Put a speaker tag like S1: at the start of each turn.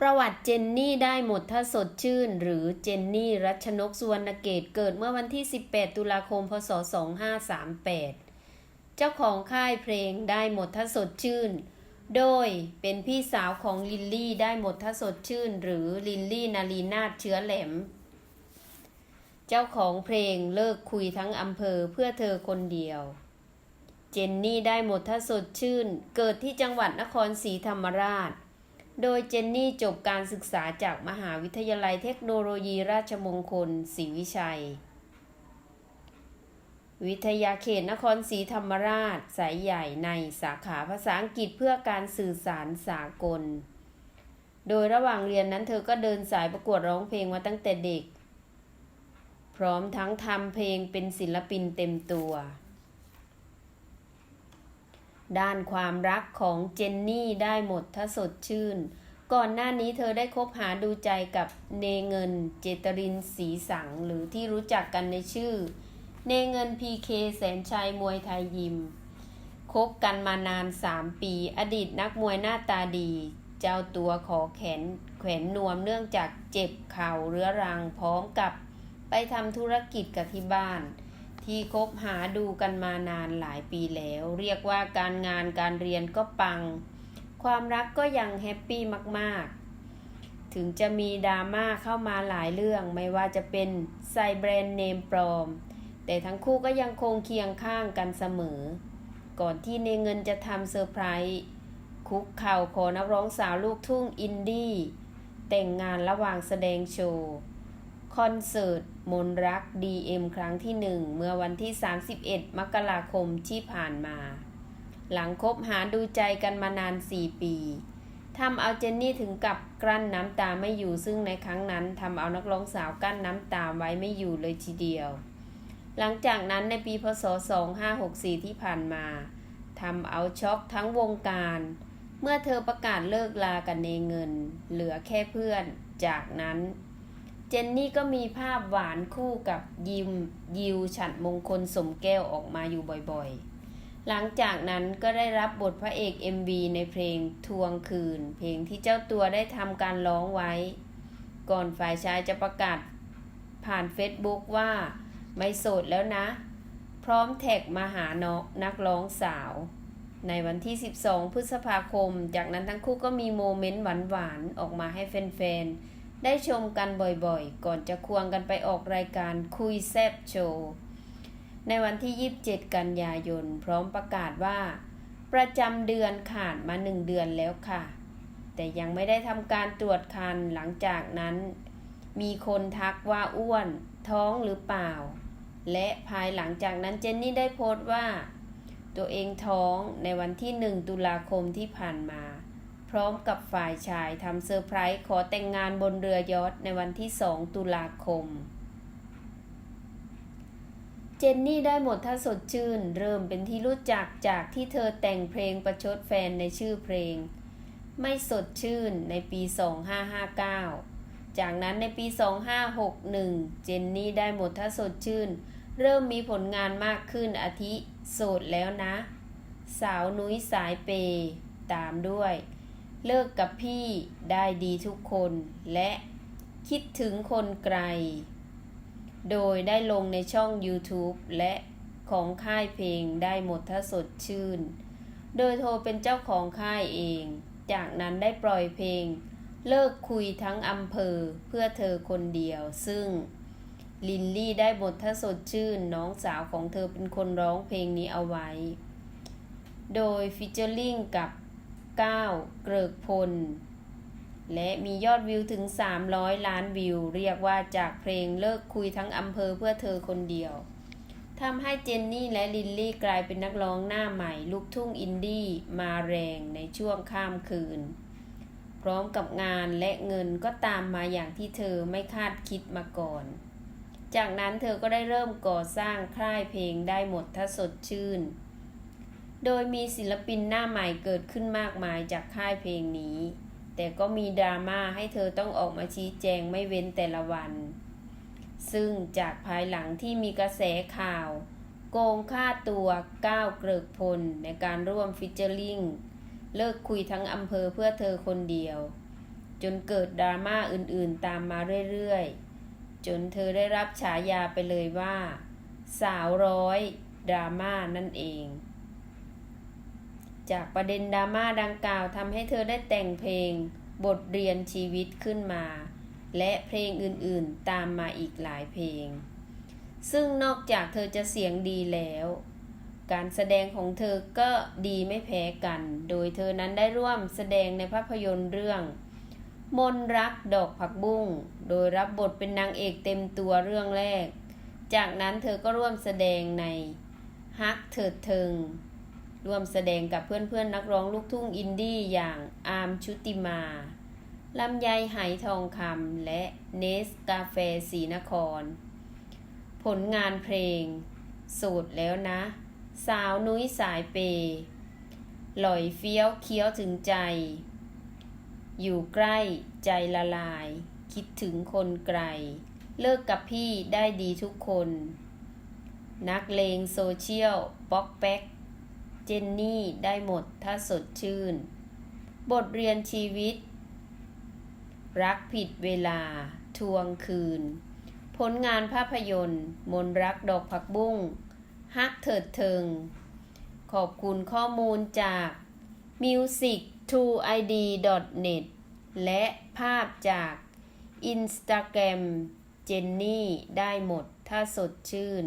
S1: ประวัติเจนนี่ได้หมดถ้าสดชื่น หรือเจนนี่รัชนกสุวรรณเกตเกิดเมื่อวันที่ 18 ตุลาคม พศ 2538 เจ้าของค่ายเพลงได้หมดถ้าสดชื่น โดยเป็นพี่สาวของลิลลี่ได้หมดถ้าสดชื่น หรือลิลลี่นาลีนาถเชื้อแหลม เจ้าของเพลงเลิกคุยทั้งอำเภอเพื่อเธอคนเดียว เจนนี่ได้หมดถ้าสดชื่น เกิดที่จังหวัดนครศรีธรรมราช โดยเจนนี่จบการศึกษาจากมหาวิทยาลัยเทคโนโลยีราชมงคลศรีวิชัย วิทยาเขตนครศรีธรรมราช สายใหญ่ในสาขาภาษาอังกฤษเพื่อการสื่อสารสากล โดยระหว่างเรียนนั้นเธอก็เดินสายประกวดร้องเพลงมาตั้งแต่เด็ก พร้อมทั้งทำเพลงเป็นศิลปินเต็มตัว ด้านความรักของเจนนี่ได้หมดถ้าสดชื่น ก่อนหน้านี้เธอได้คบหาดูใจกับเนเงินเจตรินสีสังหรือที่รู้จักกันในชื่อ เนเงินพีเคแสนชัยมวยไทยยิมคบกันมานาน 3 ปี อดีตนักมวยหน้าตาดี เจ้าตัวขอแขนแขวนนวมเนื่องจากเจ็บเข่าเรื้อรังพร้อมกับไปทำธุรกิจกับที่บ้าน ที่คบหาดูกันมานานหลายปีแล้ว เรียกว่าการงานการเรียนก็ปัง ความรักก็ยังแฮปปี้มากๆ ถึงจะมีดราม่าเข้ามาหลายเรื่องไม่ว่าจะเป็นใส่แบรนด์เนมปลอม แต่ทั้งคู่ก็ยังคงเคียงข้างกันเสมอ ก่อนที่ในเงินจะทำเซอร์ไพรส์คุกเข่าขอนักร้องสาวลูกทุ่งอินดี้แต่งงานระหว่างแสดงโชว์ คอนเสิร์ตมนรัก DM ครั้งที่หนึ่งเมื่อวันที่ 31 มกราคมที่ผ่านมา หลังคบหาดูใจกันมานาน 4 ปีทำเอาเจนนี่ถึงกับกลั้นน้ำตาไม่อยู่ซึ่งในครั้งนั้นทำเอานักร้องสาวกั้นน้ำตาไว้ไม่อยู่เลยทีเดียว หลังจากนั้นในปีพศ 2564 ที่ผ่านมาทำเอาช็อกทั้งวงการ เมื่อเธอประกาศเลิกลากันเนเงิน เหลือแค่เพื่อน จากนั้น เจนนี่ก็มีภาพหวานคู่กับยิมยิวฉัดมงคลสมแก้วออกมาอยู่บ่อยๆ หลังจากนั้นก็ได้รับบทพระเอก MV ในเพลงทวงคืน เพลงที่เจ้าตัวได้ทำการร้องไว้ ก่อนฝ่ายชายจะประกาศผ่านเฟซบุ๊กว่าไม่โสดแล้วนะ พร้อมแท็กมาหาน้องนักร้องสาว ในวันที่ 12 พฤษภาคม จากนั้นทั้งคู่ก็มีโมเมนต์หวานๆ ออกมาให้แฟนๆ ได้ชมกันบ่อยๆ ก่อนจะควงกันไปออกรายการคุยแซบโชว์ ในวันที่ 27 กันยายน พร้อมประกาศว่า ประจำเดือนขาดมาหนึ่งเดือนแล้วค่ะ แต่ยังไม่ได้ทำการตรวจคันหลังจากนั้น มีคนทักว่าอ้วน ท้องหรือเปล่า และภายหลังจากนั้นเจนนี่ได้โพสต์ว่า ตัวเองท้องในวันที่ 1 ตุลาคมที่ผ่านมา พร้อมกับฝ่ายชายทำเซอร์ไพรส์ขอแต่งงานบนเรือยอทในวันที่ 2 ตุลาคม เจนนี่ได้หมดถ้าสดชื่น เริ่มเป็นที่รู้จักจากที่เธอแต่งเพลงประชดแฟนในชื่อเพลง ไม่สดชื่นในปี 2559 จากนั้นในปี 2561 เจนนี่ได้หมดถ้าสดชื่น เริ่มมีผลงานมากขึ้นอาทิ โสดแล้วนะ สาวนุ้ยสายเปย์ตามด้วย เลิกกับพี่ได้ดีทุกคนและคิดถึงคนไกล โดยได้ลงในช่อง YouTube และของค่ายเพลงได้หมดถ้าสดชื่น โดยโทรเป็นเจ้าของค่ายเอง จากนั้นได้ปล่อยเพลง เลิกคุยทั้งอำเภอเพื่อเธอคนเดียว ซึ่งลินลี่ได้บทถ้าสดชื่นน้องสาวของเธอเป็นคนร้องเพลงนี้เอาไว้ โดยฟิชเจอร์ลิงกับ ก้าวเกริกพล และมียอดวิวถึง 300 ล้านวิว เรียกว่าจากเพลงเลิกคุยทั้งอำเภอเพื่อเธอคนเดียวทำให้เจนนี่และลินลี่กลายเป็นนักร้องหน้าใหม่ ลูกทุ่งอินดี้มาแรงในช่วงข้ามคืน พร้อมกับงานและเงินก็ตามมาอย่างที่เธอไม่คาดคิดมาก่อน จากนั้นเธอก็ได้เริ่มก่อสร้างค่ายเพลงได้หมดถ้าสดชื่น โดยมีศิลปินหน้าใหม่เกิดขึ้นมากมายจากค่ายเพลงนี้ แต่ก็มีดราม่าให้เธอต้องออกมาชี้แจงไม่เว้นแต่ละวัน ซึ่งจากภายหลังที่มีกระแสข่าว โกงค่าตัวก้าวเกริกพลในการร่วมฟิชเจอร์ลิงเลิกคุยทั้งอำเภอเพื่อเธอคนเดียว จนเกิดดราม่าอื่นๆตามมาเรื่อยๆ จนเธอได้รับฉายาไปเลยว่า สาวร้อยดราม่านั่นเอง จากประเด็นดราม่าดังกล่าวทำให้เธอได้แต่งเพลง บทเรียนชีวิตขึ้นมา และเพลงอื่นๆตามมาอีกหลายเพลง ซึ่งนอกจากเธอจะเสียงดีแล้ว การแสดงของเธอก็ดีไม่แพ้กัน โดยเธอนั้นได้ร่วมแสดงในภาพยนตร์เรื่อง มนรักดอกผักบุ้ง โดยรับบทเป็นนางเอกเต็มตัวเรื่องแรก จากนั้นเธอก็ร่วมแสดงในฮักเถิดเทิง ร่วมแสดงกับเพื่อนๆนนักร้องลูกทุ่งอินดี้อย่างอาร์มชุติมาลำไยไหทองคำและเนสกาแฟสีนคร ผลงานเพลง สูตรแล้วนะ สาวนุ้ยสายเปย์หล่อยเฟี้ยวเคี้ยวถึงใจ อยู่ใกล้ใจละลาย คิดถึงคนไกล เลิกกับพี่ได้ดีทุกคน นักเลงโซเชียล ป๊อกแป๊ก จนนี่ได้หมดถ้าสดชื่น บทเรียนชีวิต รักผิดเวลา ทวงคืน ผลงานภาพยนตร์ มนรักดอกผักบุ้งฮักเถิดเทิง ขอบคุณข้อมูลจาก music 2 id net และภาพจาก Instagram เจนนี่ได้หมดถ้าสดชื่น